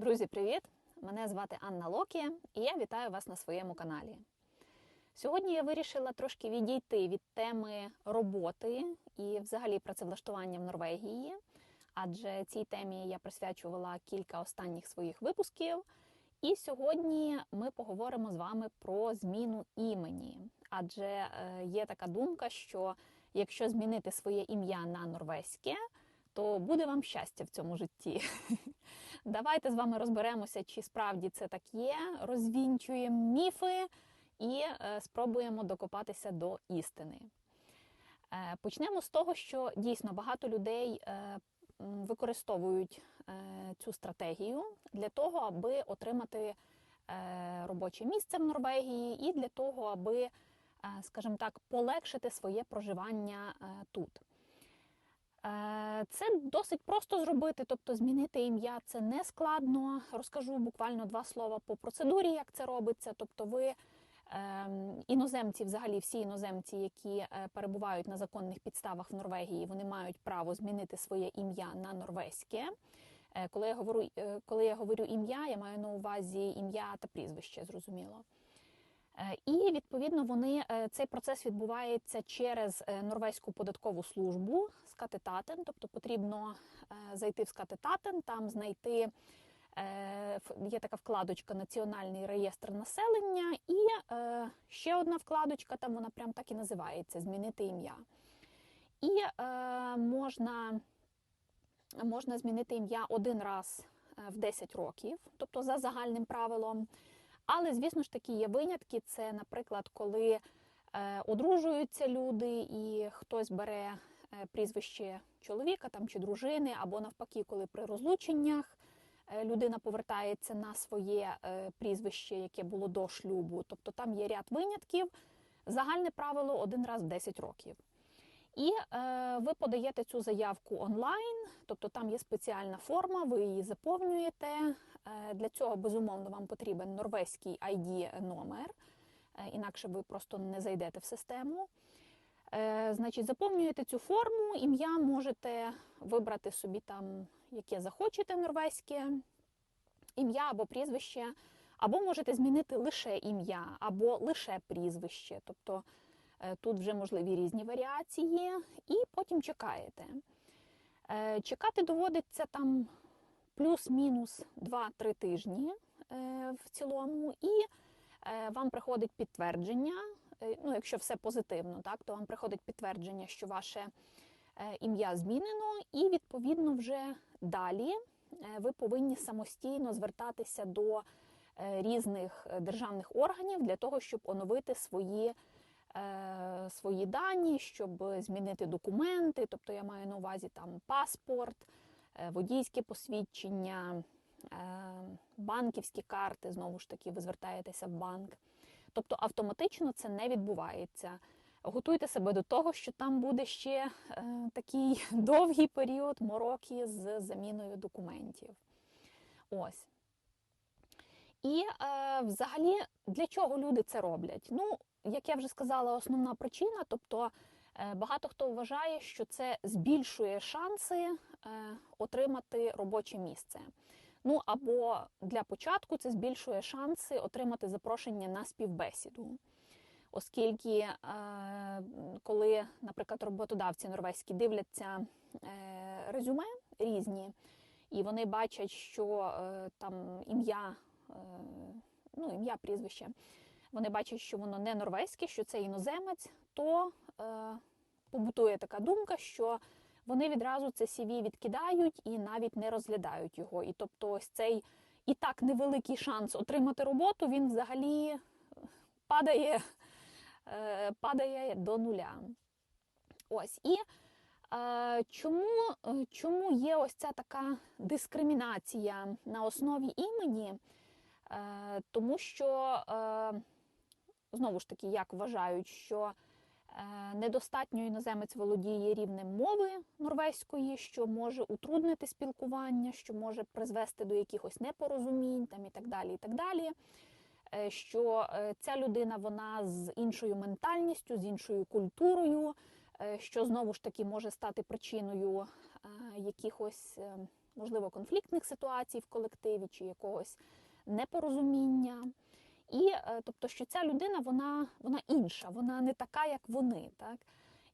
Друзі, привіт! Мене звати Анна Локі, і я вітаю вас на своєму каналі. Сьогодні я вирішила трошки відійти від теми роботи і взагалі працевлаштування в Норвегії, адже цій темі я присвячувала кілька останніх своїх випусків. І сьогодні ми поговоримо з вами про зміну імені. Адже е, є така думка, що якщо змінити своє ім'я на норвезьке, то буде вам щастя в цьому житті. Давайте з вами розберемося, чи справді це так є. Розвінчуємо міфи і е, спробуємо докопатися до істини. Е, Почнемо з того, що дійсно багато людей е, використовують цю стратегію для того, аби отримати робоче місце в Норвегії, і для того, аби, скажімо так, полегшити своє проживання тут. Е, Це досить просто зробити, тобто змінити ім'я це не складно. Розкажу буквально два слова по процедурі, як це робиться. Тобто, ви ем, іноземці, взагалі всі іноземці, які е, перебувають на законних підставах в Норвегії, вони мають право змінити своє ім'я на норвезьке. Е, Коли я говорю, коли я говорю ім'я, я маю на увазі ім'я та прізвище, зрозуміло. Е, І відповідно вони е, цей процес відбувається через е, норвезьку податкову службу Скатетатен, тобто потрібно зайти в Скатетатен, там знайти є така вкладочка Національний реєстр населення, і ще одна вкладочка, там вона прям так і називається Змінити ім'я. І можна, можна змінити ім'я один раз в 10 років, тобто за загальним правилом. Але, звісно ж таки, є винятки. Це, наприклад, коли е, одружуються люди, і хтось бере е, прізвище чоловіка там, чи дружини, або навпаки, коли при розлученнях е, людина повертається на своє прізвище, яке було до шлюбу. Тобто там є ряд винятків. Загальне правило один раз в 10 років. І е, ви подаєте цю заявку онлайн, тобто там є спеціальна форма, ви її заповнюєте. Е, для цього, безумовно, вам потрібен норвезький ID номер, е, інакше ви просто не зайдете в систему. Е, значить, заповнюєте цю форму, ім'я можете вибрати собі там, яке захочете норвезьке ім'я або прізвище, або можете змінити лише ім'я, або лише прізвище. Тобто тут вже можливі різні варіації, і потім чекаєте. Е, Чекати доводиться там плюс-мінус 2-3 тижні е, в цілому, і е, вам приходить підтвердження. е, Ну, якщо все позитивно, так, то вам приходить підтвердження, що ваше е, ім'я змінено, і відповідно вже далі е, ви повинні самостійно звертатися до е, різних е, державних органів для того, щоб оновити свої, е, свої дані, щоб змінити документи. Тобто я маю на увазі там паспорт, е, водійське посвідчення, е, банківські карти. Знову ж таки, ви звертаєтеся в банк. Тобто автоматично це не відбувається. Готуйте себе до того, що там буде ще е, такий довгий період мороки з заміною документів. Ось. І е, взагалі для чого люди це роблять? Ну, як я вже сказала, основна причина, тобто е, багато хто вважає, що це збільшує шанси е, отримати робоче місце. Ну або для початку це збільшує шанси отримати запрошення на співбесіду. Оскільки, е, коли, наприклад, роботодавці норвезькі дивляться резюме різні, і вони бачать, що там ім'я, ну, ім'я, прізвище, вони бачать, що воно не норвезьке, що це іноземець, то е, побутує така думка, що вони відразу це CV відкидають і навіть не розглядають його. І тобто, ось цей і так невеликий шанс отримати роботу, він взагалі падає, е, падає до нуля. Ось і е, чому, е, чому є ось ця така дискримінація на основі імені? Е, тому що, е, знову ж таки, як вважають, що е, недостатньо іноземець володіє рівнем мови норвезької, що може утруднити спілкування, що може призвести до якихось непорозумінь там, і так далі. і так далі. Е, Що е, ця людина вона з іншою ментальністю, з іншою культурою, що знову ж таки може стати причиною якихось можливо, конфліктних ситуацій в колективі чи якогось непорозуміння. І е, тобто, що ця людина вона, вона інша, вона не така, як вони. Так?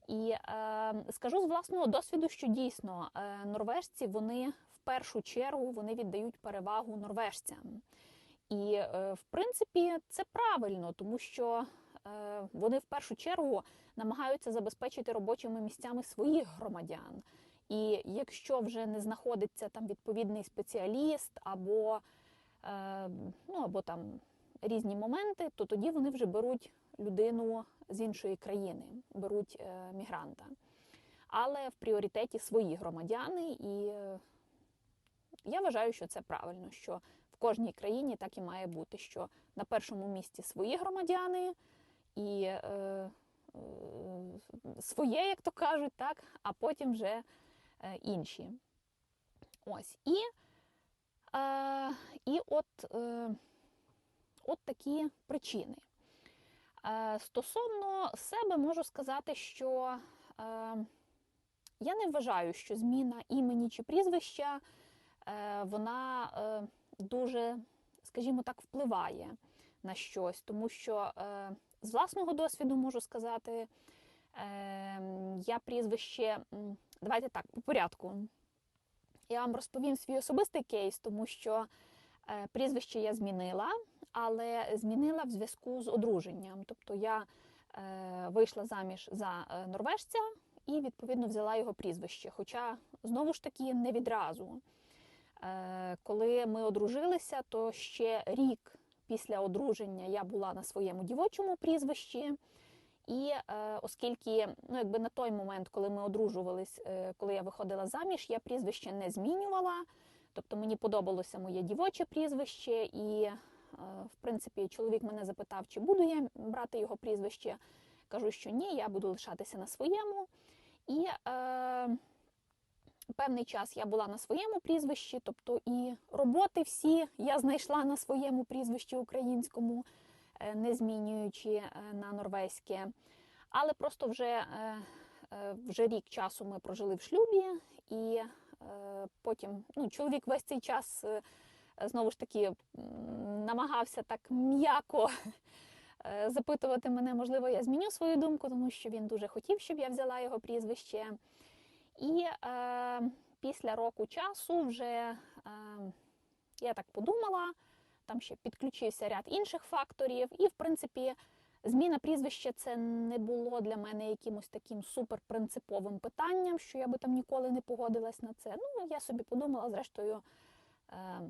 І е, скажу з власного досвіду, що дійсно е, норвежці вони в першу чергу вони віддають перевагу норвежцям. І, е, в принципі, це правильно, тому що е, вони в першу чергу намагаються забезпечити робочими місцями своїх громадян. І якщо вже не знаходиться там відповідний спеціаліст або, е, ну, або там різні моменти, то тоді вони вже беруть людину з іншої країни, беруть е, мігранта. Але в пріоритеті свої громадяни, і е, я вважаю, що це правильно, що в кожній країні так і має бути, що на першому місці свої громадяни і е, е, своє, як то кажуть, так, а потім вже е, інші. Ось. І, е, і от, е, от такі причини. Е, Стосовно себе можу сказати, що е, я не вважаю, що зміна імені чи прізвища е, вона дуже, скажімо так, впливає на щось, тому що з власного досвіду можу сказати, е, я прізвище, давайте так, по порядку. Я вам розповім свій особистий кейс, тому що прізвище я змінила, але змінила в зв'язку з одруженням. Тобто я е, вийшла заміж за е, норвежця і відповідно взяла його прізвище. Хоча знову ж таки не відразу. Е, коли ми одружилися, то ще рік після одруження я була на своєму дівочому прізвищі. І оскільки ну, якби на той момент, коли ми одружувались, коли я виходила заміж, я прізвище не змінювала. Тобто мені подобалося моє дівоче прізвище, і, в принципі, чоловік мене запитав, чи буду я брати його прізвище. Кажу, що ні, я буду лишатися на своєму. І е, певний час я була на своєму прізвищі, тобто і роботи всі я знайшла на своєму прізвищі українському, е, не змінюючи е, на норвезьке. Але просто вже, е, вже рік часу ми прожили в шлюбі, і потім ну, чоловік весь цей час знову ж таки намагався так м'яко е, запитувати мене, можливо, я зміню свою думку, тому що він дуже хотів, щоб я взяла його прізвище. І е, після року часу вже е, я так подумала, там ще підключився ряд інших факторів, і, в принципі, зміна прізвища це не було для мене якимось таким суперпринциповим питанням, що я би там ніколи не погодилась на це. Ну, я собі подумала, зрештою,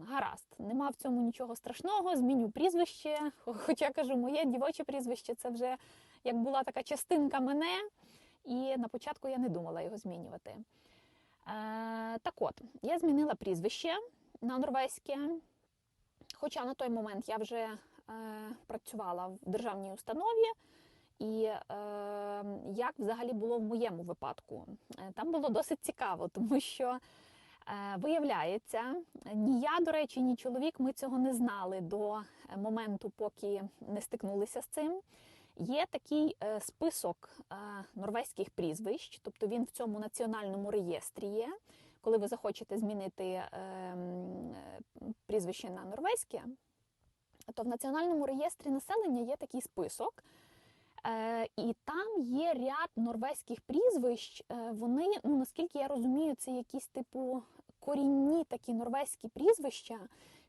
гаразд, нема в цьому нічого страшного, зміню прізвище. Хоча кажу, моє дівоче прізвище це вже як була така частинка мене. І на початку я не думала його змінювати. Е, так от, я змінила прізвище на норвезьке, хоча на той момент я вже е, працювала в державній установі. І е, як взагалі було в моєму випадку? Е, Там було досить цікаво, тому що виявляється, ні я, до речі, ні чоловік ми цього не знали до моменту, поки не стикнулися з цим. Є такий е, список е, норвезьких прізвищ, тобто він в цьому національному реєстрі є. Коли ви захочете змінити е, м, е, прізвище на норвезьке, то в національному реєстрі населення є такий список. Е, і там є ряд норвезьких прізвищ. Е, вони, ну наскільки я розумію, це якісь типу корінні такі норвезькі прізвища,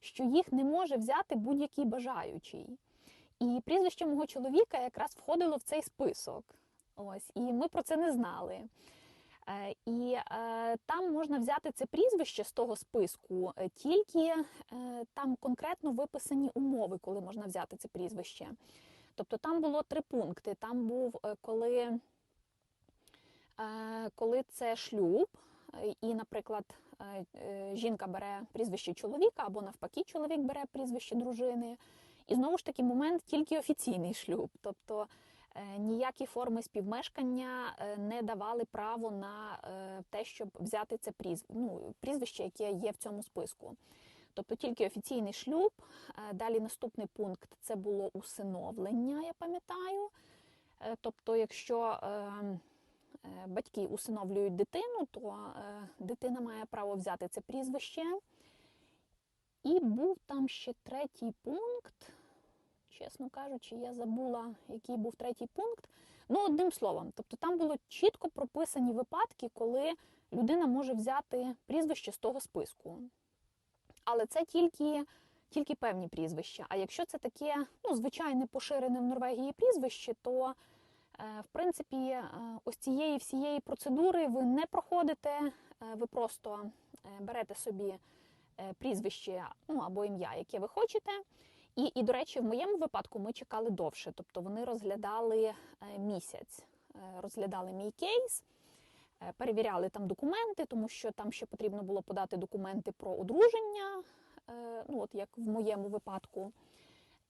що їх не може взяти будь-який бажаючий. І прізвище мого чоловіка якраз входило в цей список. Ось, і ми про це не знали. Е, І е, там можна взяти це прізвище з того списку, тільки е, там конкретно виписані умови, коли можна взяти це прізвище. Тобто там було три пункти. Там був е, коли, е, коли це шлюб, е, і, наприклад, жінка бере прізвище чоловіка, або навпаки, чоловік бере прізвище дружини. І знову ж таки момент тільки офіційний шлюб. Тобто ніякі форми співмешкання не давали право на те, щоб взяти це прізв... ну, прізвище, яке є в цьому списку. Тобто тільки офіційний шлюб. Е, Далі наступний пункт це було усиновлення, я пам'ятаю. Е, Тобто, якщо е, е, батьки усиновлюють дитину, то дитина має право взяти це прізвище. І був там ще третій пункт. Чесно кажучи, я забула, який був третій пункт. Ну, одним словом, тобто там було чітко прописані випадки, коли людина може взяти прізвище з того списку. Але це тільки, тільки певні прізвища. А якщо це таке ну, звичайне поширене в Норвегії прізвище, то е, в принципі е, ось цієї всієї процедури ви не проходите, е, ви просто берете собі прізвище ну, або ім'я, яке ви хочете. І, і, до речі, в моєму випадку ми чекали довше, тобто вони розглядали місяць, розглядали мій кейс, перевіряли там документи, тому що там ще потрібно було подати документи про одруження, е, ну от як в моєму випадку.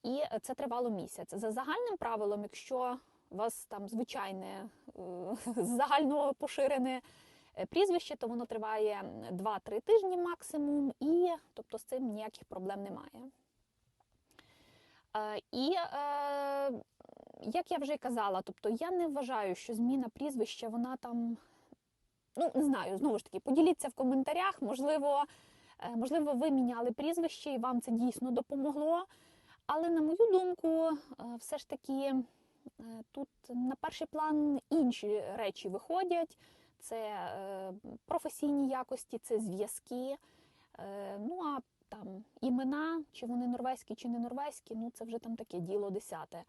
І це тривало місяць. За загальним правилом, якщо у вас там звичайне е, загально поширене е, прізвище, то воно триває 2-3 тижні максимум, і тобто з цим ніяких проблем немає. Е, І е, як я вже казала, тобто я не вважаю, що зміна прізвища, вона там, ну не знаю, знову ж таки, поділіться в коментарях. Можливо, е, можливо, ви міняли прізвище і вам це дійсно допомогло. Але на мою думку, е, все ж таки е, тут на перший план інші речі виходять: це професійні якості, це зв'язки. Ну а там імена, чи вони норвезькі, чи не норвезькі, ну це вже там таке діло десяте.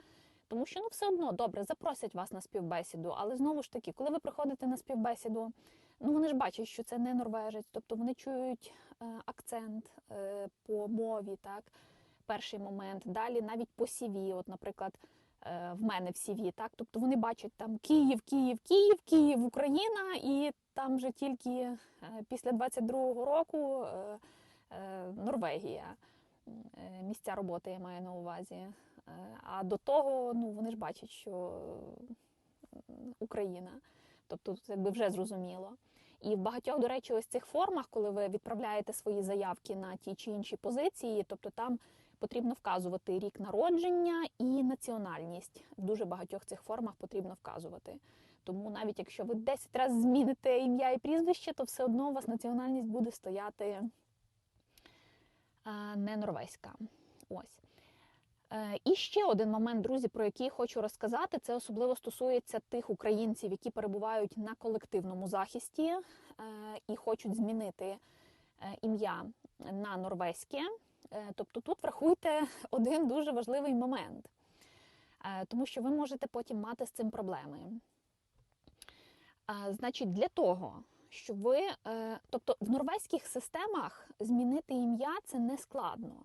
Тому що ну все одно добре запросять вас на співбесіду, але знову ж таки, коли ви приходите на співбесіду, ну вони ж бачать, що це не норвежець, тобто вони чують е, акцент е, по мові, так, перший момент. Далі навіть по CV, от, наприклад, е, в мене в CV, так, тобто вони бачать там Київ, Київ, Київ, Київ, Україна, і там вже тільки е, після 22-го року. Е, Е, Норвегія, е, місця роботи я маю на увазі. Е, А до того ну, вони ж бачать, що е, Україна. Тобто це якби вже зрозуміло. І в багатьох, до речі, ось цих формах, коли ви відправляєте свої заявки на ті чи інші позиції, тобто там потрібно вказувати рік народження і національність. В дуже багатьох цих формах потрібно вказувати. Тому навіть якщо ви 10 разів зміните ім'я і прізвище, то все одно у вас національність буде стояти не норвезька. Ось. Е, І ще один момент, друзі, про який хочу розказати, це особливо стосується тих українців, які перебувають на колективному захисті е, і хочуть змінити е, ім'я на норвезьке. Тобто тут врахуйте один дуже важливий момент, тому що ви можете потім мати з цим проблеми. Значить, для того, щоб ви, тобто в норвезьких системах змінити ім'я це не складно.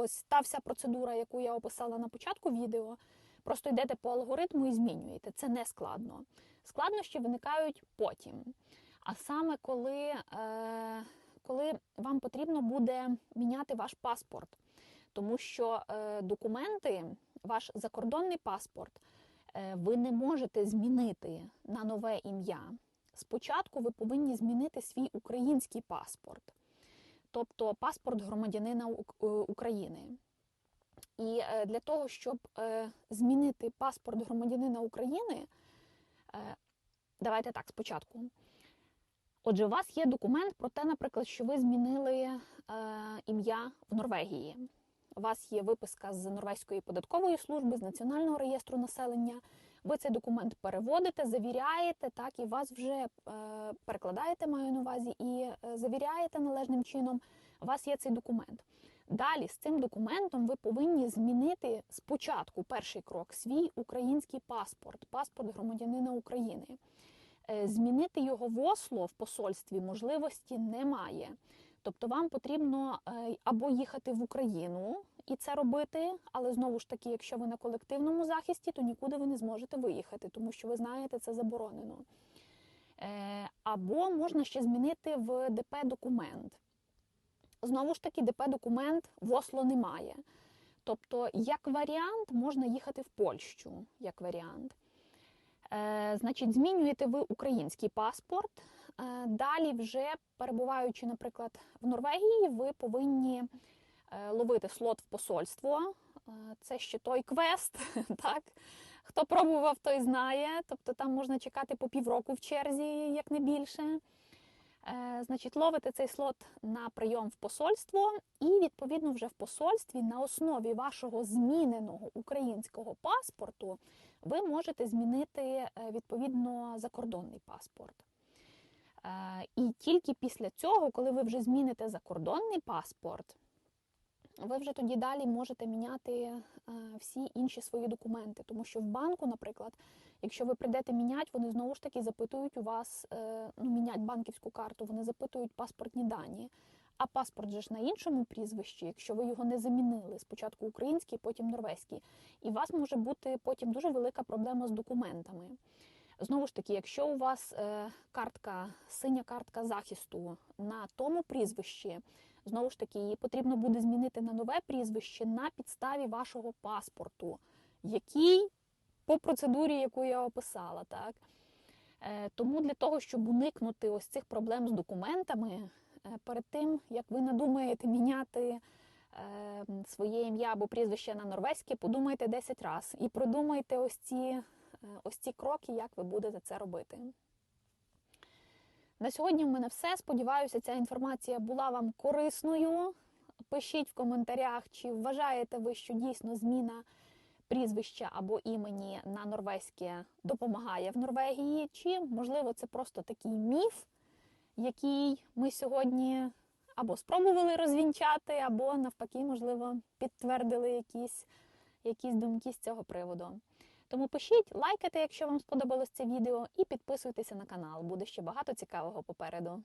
Ось та вся процедура, яку я описала на початку відео, просто йдете по алгоритму і змінюєте. Це не складно. Складнощі виникають потім. А саме коли, е, коли вам потрібно буде міняти ваш паспорт, тому що е, документи, ваш закордонний паспорт, е, ви не можете змінити на нове ім'я. Спочатку ви повинні змінити свій український паспорт, тобто паспорт громадянина е, України. І е, для того, щоб е, змінити паспорт громадянина України, давайте так спочатку. Отже, у вас є документ про те, наприклад, що ви змінили ім'я в Норвегії. У вас є виписка з Норвезької податкової служби, з Національного реєстру населення. Ви цей документ переводите, завіряєте, так і вас вже е, перекладаєте, маю на увазі, і е, завіряєте належним чином. У вас є цей документ. Далі з цим документом ви повинні змінити спочатку перший крок свій український паспорт, паспорт громадянина України. Е, Змінити його в Осло в посольстві можливості немає. Тобто вам потрібно е, або їхати в Україну і це робити, але знову ж таки, якщо ви на колективному захисті, то нікуди ви не зможете виїхати, тому що ви знаєте, це заборонено. Е, Або можна ще змінити в ДП документ. Знову ж таки, ДП документ в Осло немає. Тобто, як варіант, можна їхати в Польщу, як варіант. Е, Значить, змінюєте ви український паспорт. Е, Далі, вже перебуваючи, наприклад, в Норвегії, ви повинні е, ловити слот в посольство. Е, Це ще той квест, так? Хто пробував, той знає. Тобто там можна чекати по півроку в черзі, як не більше. Значить, ловите цей слот на прийом в посольство, і відповідно вже в посольстві на основі вашого зміненого українського паспорту ви можете змінити відповідно закордонний паспорт. Е, І тільки після цього, коли ви вже зміните закордонний паспорт, ви вже тоді далі можете міняти е, всі інші свої документи. Тому що в банку, наприклад, якщо ви прийдете міняти, вони знову ж таки запитують у вас, е, ну, міняти банківську карту, вони запитують паспортні дані. А паспорт же ж на іншому прізвищі, якщо ви його не замінили, спочатку український, потім норвезький, і у вас може бути потім дуже велика проблема з документами. Знову ж таки, якщо у вас е, картка, синя картка захисту на тому прізвищі, знову ж таки, її потрібно буде змінити на нове прізвище на підставі вашого паспорту, який по процедурі, яку я описала. Так? Е, Тому для того, щоб уникнути ось цих проблем з документами, е, перед тим, як ви надумаєте міняти своє ім'я або прізвище на норвезьке, подумайте 10 разів і продумайте ось ці, ось ці кроки, як ви будете це робити. На сьогодні в мене все. Сподіваюся, ця інформація була вам корисною. Пишіть в коментарях, чи вважаєте ви, що дійсно зміна прізвища або імені на норвезьке допомагає в Норвегії, чи можливо це просто такий міф, який ми сьогодні або спробували розвінчати, або навпаки, можливо, підтвердили якісь, якісь думки з цього приводу. Тому пишіть, лайкайте, якщо вам сподобалось це відео, і підписуйтеся на канал. Буде ще багато цікавого попереду.